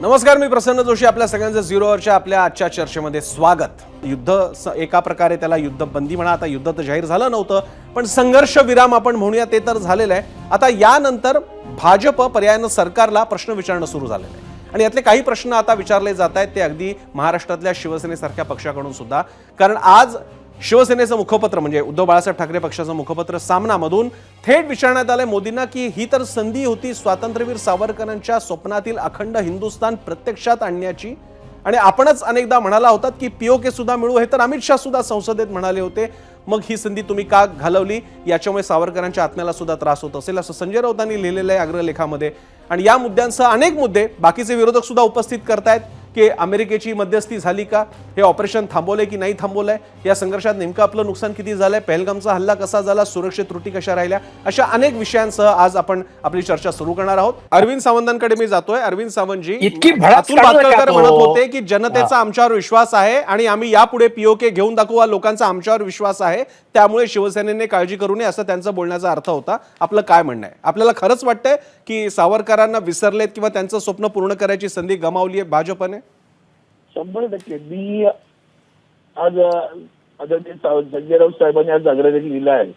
नमस्कार मी प्रसन्न जोशी आपल्या सगळ्यांचं झिरोवरच्या आपल्या आजच्या चर्चेमध्ये स्वागत. युद्ध एका प्रकारे त्याला युद्धबंदी म्हणा आता युद्ध तर जाहीर झालं नव्हतं पण संघर्ष विराम आपण म्हणूया ते तर झालेलं आहे. आता यानंतर भाजप पर्यायानं सरकारला प्रश्न विचारणं सुरू झालेलं आहे. आणि यातले काही प्रश्न आता विचारले जात आहेत ते अगदी महाराष्ट्रातल्या शिवसेनेसारख्या पक्षाकडून सुद्धा. कारण आज शिवसेनेचं मुखपत्र म्हणजे उद्धव बाळासाहेब ठाकरे पक्षाचं मुखपत्र सामनामधून थेट विचारण्यात आलंय मोदींना की ही तर संधी होती स्वातंत्र्यवीर सावरकरांच्या स्वप्नातील अखंड हिंदुस्थान प्रत्यक्षात आणण्याची. आणि आपणच अनेकदा म्हणाला होतात की पीओके सुद्धा मिळू हे तर अमित शहा सुद्धा संसदेत म्हणाले होते. मग ही संधी तुम्ही का घालवली? याच्यामुळे सावरकरांच्या आत्म्याला सुद्धा त्रास होत असेल असं संजय राऊतांनी लिहिलेलं आहे अग्रलेखामध्ये. आणि या मुद्द्यांसह अनेक मुद्दे बाकीचे विरोधक सुद्धा उपस्थित करतायत. की अमेरिकेची मध्यस्थी झाली का? हे ऑपरेशन थांबवलंय की नाही थांबवलंय? या संघर्षात नेमकं आपलं नुकसान किती झालंय? पहलगामचा हल्ला कसा झाला? सुरक्षित त्रुटी कशा राहिल्या? अशा अनेक विषयांसह आज आपण आपली चर्चा सुरू करणार आहोत. अरविंद सावंतांकडे मी जातोय. अरविंद सावंतजी इतकी अतुल भातखळकर तो. म्हणत होते की जनतेचा आमच्यावर विश्वास आहे आणि आम्ही यापुढे पीओके घेऊन दाखवू हा लोकांचा आमच्यावर विश्वास आहे. त्यामुळे शिवसेनेने काळजी करू नये असं त्यांचा बोलण्याचा अर्थ होता. आपलं काय म्हणणं आहे? आपल्याला खरंच वाटतंय की सावरकरांना विसरलेत किंवा त्यांचं स्वप्न पूर्ण करायची संधी गमावली आहे भाजपने? शंभर टक्के. मी आज आदरणीय साव- संजय राऊत साहेबांनी आज अग्रलेख लिहिला आहे.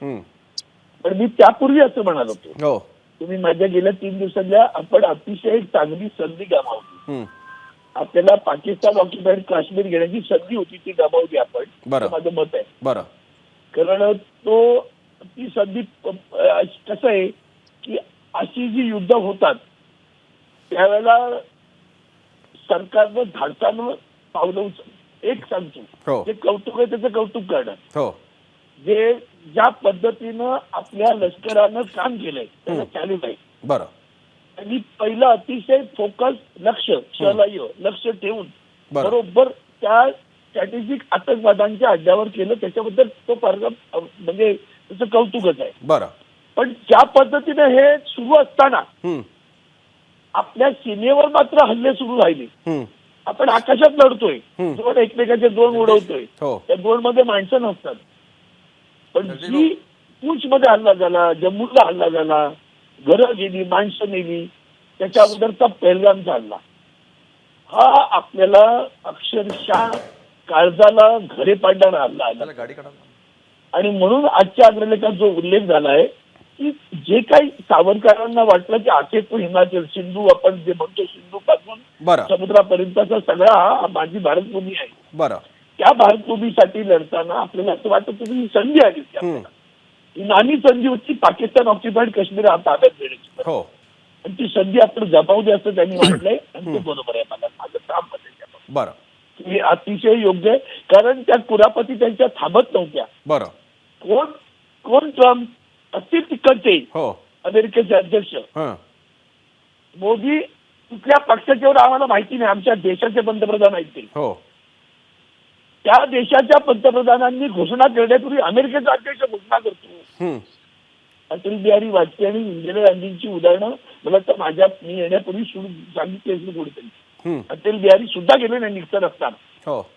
पण मी त्यापूर्वी असं म्हणाल होतो. हो. तुम्ही माझ्या गेल्या तीन दिवसातल्या आपण अतिशय चांगली संधी गमावली. आपल्याला पाकिस्तान ऑक्युपाईड काश्मीर घेण्याची संधी होती ती गमावली आपण. माझं मत आहे. बरं. कारण तो ती संधी कसं आहे की अशी जी युद्ध होतात त्यावेळेला सरकारनं धाडसानं पावलं उचल. एक हो. सांगतो जे कौतुक आहे त्याचं कौतुक करणं. हो. जे ज्या पद्धतीनं आपल्या लष्करानं काम केलंय त्याला चालू आहे बरं. आणि पहिलं अतिशय फोकस लक्ष शलाय लक्ष ठेवून बरं. बरोबर त्या स्ट्रॅटेजिक आतंकवादांच्या अड्ड्यावर केलं. त्याच्याबद्दल तो पर्ग म्हणजे त्याचं कौतुकच आहे. बरं. पण ज्या पद्धतीने हे सुरू असताना. आपल्या सीमेवर मात्र हल्ले सुरू राहिले. आपण आकाशात लढतोय. दोन एकमेकाचे दोन उडवतोय. हो. त्या दोन मध्ये माणसं नसतात. पण जी पूंछमध्ये हल्ला झाला जम्मूला हल्ला झाला घरं गेली माणसं नेली त्याच्या अगोदरचा पहिलगामचा हल्ला हा आपल्याला अक्षरशः काळजाला घरे पाडणारा हल्ला आला. आणि म्हणून आजच्या अग्रलेखात जो उल्लेख झाला आहे की जे काही सावरकरांना वाटलं की अखेर तो हिमाचल सिंधू आपण जे म्हणतो सिंधू पासून समुद्रापर्यंतचा सगळा हा माझी भारतभूमी आहे. बरं. त्या भारतभूमीसाठी लढताना आपल्याला असं वाटत होतं ही संधी आली आपल्याला. नानी संधी होती पाकिस्तान ऑक्युपाईड काश्मीर हा ताब्यात देण्याची हो. आणि ती संधी आपण जमावली असं त्यांनी म्हटलंय आणि ते बरोबर आहे मला माझं काममध्ये बरं. हे अतिशय योग्य आहे कारण त्या कुरापती त्यांच्या थांबत नव्हत्या. बरं. कोण कोण ट्रम्प असतील तिकडचे हो. अमेरिकेचे अध्यक्ष. हां. मोदी कुठल्या पक्षाचे एवढं आम्हाला माहिती नाही. आमच्या देशाचे पंतप्रधान आहेत ते. हो. त्या देशाच्या पंतप्रधानांनी घोषणा करण्यापूर्वी अमेरिकेचा अध्यक्ष घोषणा करतो. अटल बिहारी वाजपेयी आणि इंदिरा गांधींची उदाहरणं मला तर माझ्या मी येण्यापूर्वी सुरू सांगितली असेल कोणीतरी. अटल बिहारी सुद्धा गेले नाही निघताना. असताना हो.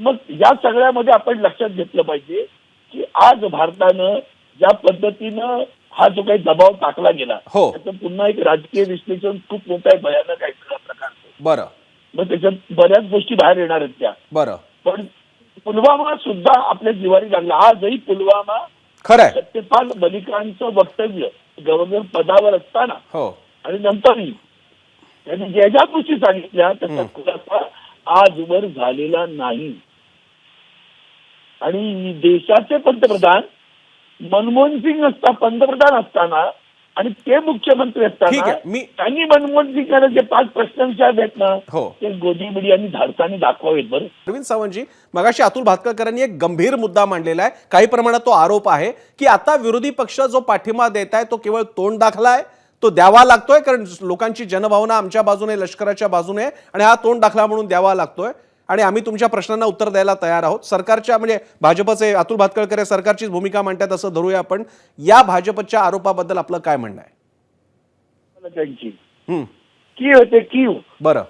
मग या सगळ्यामध्ये आपण लक्षात घेतलं पाहिजे की आज भारतानं ज्या पद्धतीनं हा जो काही दबाव टाकला गेला हो. त्याचं पुन्हा एक राजकीय विश्लेषण खूप मोठं आहे भयानक आहे सगळ्या प्रकारचं. बरं. मग त्याच्यात बऱ्याच गोष्टी बाहेर येणार आहेत त्या. बरं. पण पुलवामा सुद्धा आपल्या जिवारी लागला. आजही पुलवामा खरं सत्यपाल मलिकांचं वक्तव्य गव्हर्नर पदावर असताना हो. आणि नंतरही त्यांनी ज्या ज्या गोष्टी सांगितल्या त्याचा खुलासा आजवर झालेला नाही. आणि देशाचे पंतप्रधान मनमोहन सिंग असता पंतप्रधान असताना आणि ते मुख्यमंत्री ठीक असताना आहे, मी- त्यांनी मनमोहन सिंगांना जे पाच प्रश्नांचे आहेत ना हो. ते गोदीबिडी आणि धाडसाने दाखवावेत बरं. अरविंद सावंतजी मगाशी अतुल भातकरकरांनी एक गंभीर मुद्दा मांडलेला आहे. काही प्रमाणात तो आरोप आहे की आता विरोधी पक्ष जो पाठिंबा देत आहे तो केवळ तोंड दाखला आहे तो द्यावा लागतोय कारण लोकांची जनभावना आमच्या बाजूने लष्कराच्या बाजूने आणि हा तोंड दाखला म्हणून द्यावा लागतोय. आणि आम्ही तुमच्या प्रश्नांना उत्तर द्यायला तयार आहोत. सरकारच्या म्हणजे भाजपचे अतुल भातकळकर हे सरकारचीच भूमिका मांडतात असं धरूया आपण. या भाजपच्या आरोपाबद्दल आपलं काय म्हणणं आहे? त्यांची. की होते कीव बरं.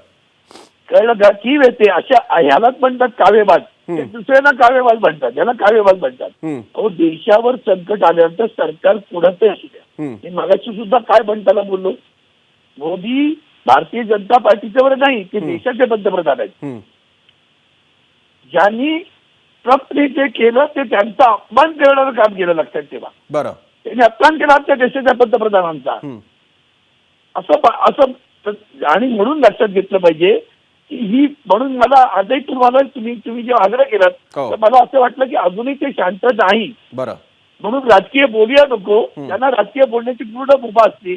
कळलं का? कीव येते अशा ह्यालाच म्हणतात कावेबाज दुसऱ्यांना कावेबाज म्हणतात. याला कावेबाज म्हणतात. अहो देशावर संकट आल्यानंतर सरकार कुणाचं असू द्या. मगाशी सुद्धा काय म्हणताना बोललो? मोदी भारतीय जनता पार्टीच्यावर नाही ते देशाचे पंतप्रधान आहेत. ज्यांनी ट्रम्पने जे केलं ते त्यांचा अपमान करणारं काम केलं लक्षात ठेवा बरं त्यांनी अपमान केला आमच्या देशाच्या पंतप्रधानांचा. असं असं आणि म्हणून लक्षात घेतलं पाहिजे की ही म्हणून मला आजही तुम्हाला तुम्ही तुम्ही जेव्हा आग्रह केलात हो. तर मला असं वाटलं की अजूनही ते शांत नाही बरं म्हणून राजकीय बोलूया नको. त्यांना राजकीय बोलण्याची पूर्ण मुभा असते.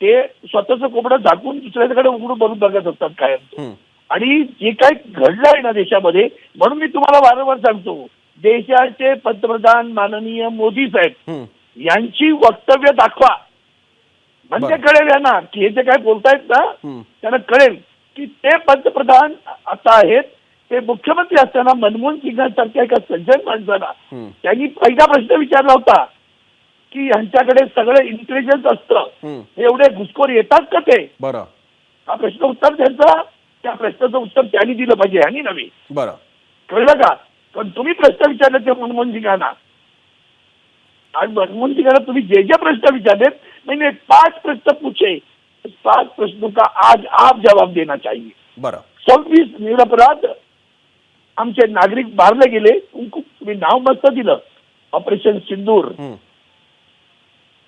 ते स्वतःचं कोंबडं झाकून दुसऱ्याकडे उघडून बघून बघत असतात कायम. आणि जे काही घडलं आहे ना देशामध्ये म्हणून मी तुम्हाला वारंवार सांगतो देशाचे पंतप्रधान माननीय मोदी साहेब. यांची वक्तव्य दाखवा म्हणजे. कळेल यांना की हे जे काय बोलतायत ना. त्यांना कळेल की ते पंतप्रधान आता आहेत ते मुख्यमंत्री असताना मनमोहन सिंगांसारख्या एका सज्जन माणसाला. त्यांनी पहिला प्रश्न विचारला होता की यांच्याकडे सगळं इंटेलिजन्स असतं. एवढे घुसखोर येतात का ते बरं हा प्रश्न उत्तर त्यांचा त्या प्रश्नाचं उत्तर त्यांनी दिलं पाहिजे यांनी नव्हे. बरं. कळलं का? पण तुम्ही प्रश्न विचारले ते मनमोहन सिंगांना आणि मनमोहन सिंगांना तुम्ही जे जे प्रश्न विचारलेत नाही नाही पाच प्रश्न पूछे. पाच प्रश्नों का आज आप जवाब देना चाहिए. बरं. सव्वीस निरपराध आमचे नागरिक मारले गेले. तुम्ही नाव मस्त दिलं. ऑपरेशन सिंदूर.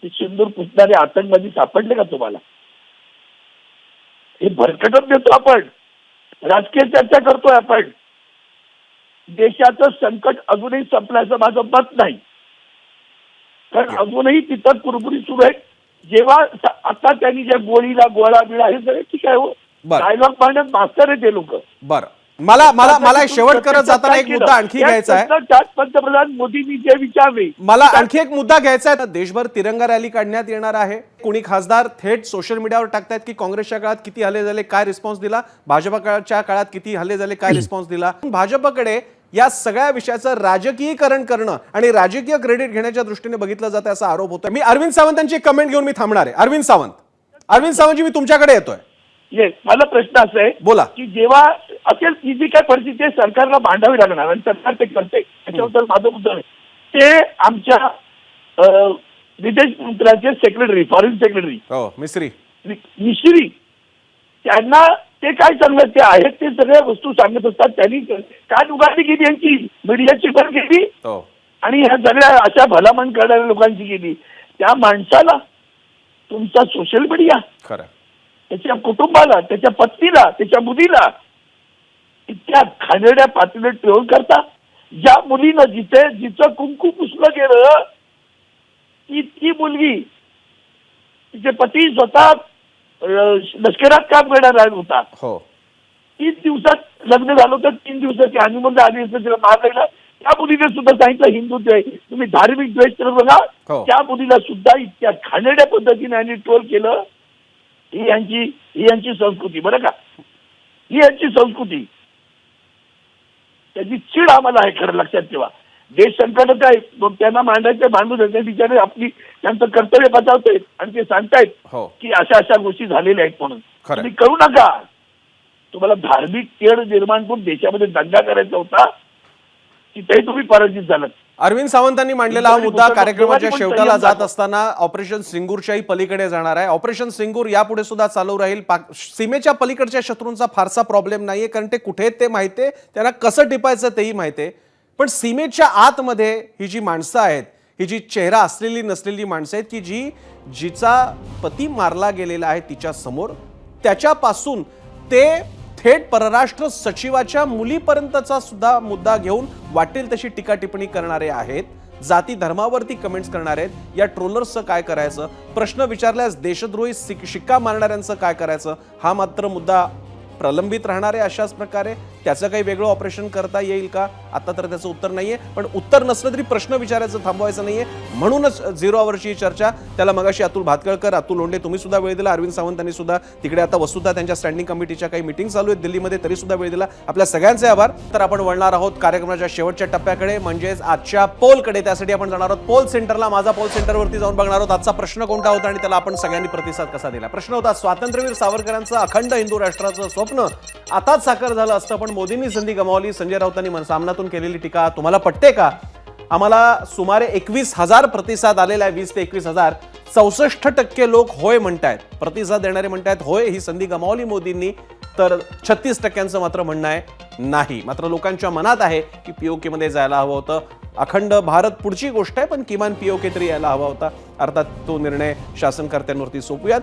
सिंदूर पुसणारे आतंकवादी सापडले का तुम्हाला? हे भरकटत देतो आपण. राजकीय चर्चा करतोय आपण. देशाचं संकट अजूनही संपल्याचं माझं मत नाही. कारण अजूनही तिथं कुरबुरी सुरू आहे जेव्हा आता त्यांनी ज्या गोळीला गोळा बिळा हे सगळे ठीक आहे हो. डायलॉग मांडत मास्तर आहे ते लोक. बरं. मला मला मला शेवट करत जाताना एक मुद्दा आणखी घ्यायचा आहे. पंतप्रधान मोदींनी जे विचारले मला आणखी एक मुद्दा घ्यायचा आहे. देशभर तिरंगा रॅली काढण्यात येणार आहे. कोणी खासदार थेट सोशल मीडियावर टाकतायत की काँग्रेसच्या काळात किती हल्ले झाले काय रिस्पॉन्स दिला? भाजपच्या काळात किती हल्ले झाले काय रिस्पॉन्स दिला? भाजपकडे या सगळ्या विषयाचं राजकीयकरण करणं आणि राजकीय क्रेडिट घेण्याच्या दृष्टीने बघितलं जातं असा आरोप होतोय. मी अरविंद सावंतांची एक कमेंट घेऊन मी थांबणार आहे. अरविंद सावंत. अरविंद सावंतजी मी तुमच्याकडे येतोय. येस मला प्रश्न असा आहे बोला. की जेव्हा असेल ती जी काय परिस्थिती आहे सरकारला मांडावी लागणार आणि सरकार ते करते. त्याच्याबद्दल माझं मुद्दा आहे. ते आमच्या विदेश मंत्र्याचे secretary foreign secretary Misri. Misri त्यांना ते काय सांगत ते आहेत ते सगळ्या वस्तू सांगत असतात. त्यांनी काय उघडणी केली यांची मीडियाची पण केली. हो. आणि ह्या सगळ्या अशा भलामण करणाऱ्या लोकांची केली. त्या माणसाला तुमचा सोशल मीडिया खरं. त्याच्या कुटुंबाला त्याच्या पत्नीला त्याच्या मुलीला इतक्या खाणेड्या पातळीत ठेवून करता. ज्या मुलीनं जिथे जिचं कुंकू पुसलं गेलं ती ती मुलगी तिचे पती स्वतः लष्करात काम करणारा होता. हो. तीन दिवसात लग्न झालं होतं तीन दिवसाची हनीमून असं तिला मार लागला त्या मुलीने सुद्धा सांगितलं हिंदू तुम्ही धार्मिक द्वेष तर बघा हो. त्या मुलीला सुद्धा इतक्या खाणेड्या पद्धतीने यांनी ट्रोल केलं. ही यांची ही यांची संस्कृती बरं का ही यांची संस्कृती त्याची चीड आम्हाला आहे खरं लक्षात ठेवा. देश संकटात आहे मग त्यांना मांडायचं मांडू द्यायचं बिचारे आपली त्यांचं कर्तव्य बजावतायत आणि ते सांगतायत हो. की अशा अशा गोष्टी झालेल्या आहेत म्हणून. तुम्ही करू नका. तुम्हाला धार्मिक तेढ निर्माण करून देशामध्ये दंगा करायचा होता तिथेही तुम्ही पराजित झालात. अरविंद सावंतांनी मांडलेला हा मुद्दा कार्यक्रमाच्या शेवटाला जात. असताना ऑपरेशन सिंगूरच्याही पलीकडे जाणार आहे. ऑपरेशन सिंगूर यापुढे सुद्धा चालू राहील. पाक- सीमेच्या पलीकडच्या शत्रूंचा फारसा प्रॉब्लेम नाहीये कारण ते कुठे ते माहितीये त्यांना कसं टिपायचं तेही माहितीये पण सीमेच्या आतमध्ये ही जी माणसं आहेत ही जी चेहरा असलेली नसलेली माणसं आहेत की जी जिचा पती मारला गेलेला आहे तिच्या समोर त्याच्यापासून ते थेट परराष्ट्र सचिवाच्या मुलीपर्यंतचा सुद्धा मुद्दा घेऊन वाटेल तशी टीका टिप्पणी करणारे आहेत. जाती धर्मावरती कमेंट्स करणारे आहेत. या ट्रोलर्सचं काय करायचं? प्रश्न विचारल्यास देशद्रोही शिक्का मारणाऱ्यांचं काय करायचं? हा मात्र मुद्दा प्रलंबित राहणार आहे अशाच प्रकारे. त्याचं काही वेगळं ऑपरेशन करता येईल का? आता तर त्याचं उत्तर नाहीये पण उत्तर नसलं तरी प्रश्न विचारायचं थांबवायचं नाहीये. म्हणूनच झिरो आवरची ही चर्चा. त्याला मगाशी अतुल भातकळकर अतुल लोंढे तुम्ही सुद्धा वेळ दिला अरविंद सावंतांनी सुद्धा. तिकडे आता वस्तुधा त्यांच्या स्टँडिंग कमिटीच्या काही मिटिंग चालू आहेत दिल्लीमध्ये तरी सुद्धा वेळ दिला. आपल्या सगळ्यांचे आभार. तर आपण वळणार आहोत कार्यक्रमाच्या शेवटच्या टप्प्याकडे. म्हणजेच आजच्या पोलकडे. त्यासाठी आपण जाणार आहोत पोल सेंटरला. माझा पोल सेंटरवरती जाऊन बघणार आहोत. आजचा प्रश्न कोणता होता आणि त्याला आपण सगळ्यांनी प्रतिसाद कसा दिला? प्रश्न होता स्वातंत्र्यवीर सावरकरांचं अखंड हिंदू राष्ट्राचं स्वप्न. आताच साकार झालं असतं पण मोदींनी संधी गमावली. संजय राऊतांनी मन- माध्यमातून केलेली टीका तुम्हाला पटते का? आम्हाला सुमारे एकवीस हजार प्रतिसाद आलेला आहे वीस ते एकवीस हजार. चौसष्ट टक्के लोक होय म्हणतायत. प्रतिसाद देणारे म्हणतायत होय ही संधी गमावली मोदींनी. तर छत्तीस टक्क्यांचं मात्र म्हणणं आहे नाही. मात्र लोकांच्या मनात आहे की पीओकेमध्ये जायला हवं होतं. अखंड भारत पुढची गोष्ट आहे पण किमान पीओके तरी यायला हवा होता. अर्थात तो निर्णय शासनकर्त्यांवरती सोपूयात.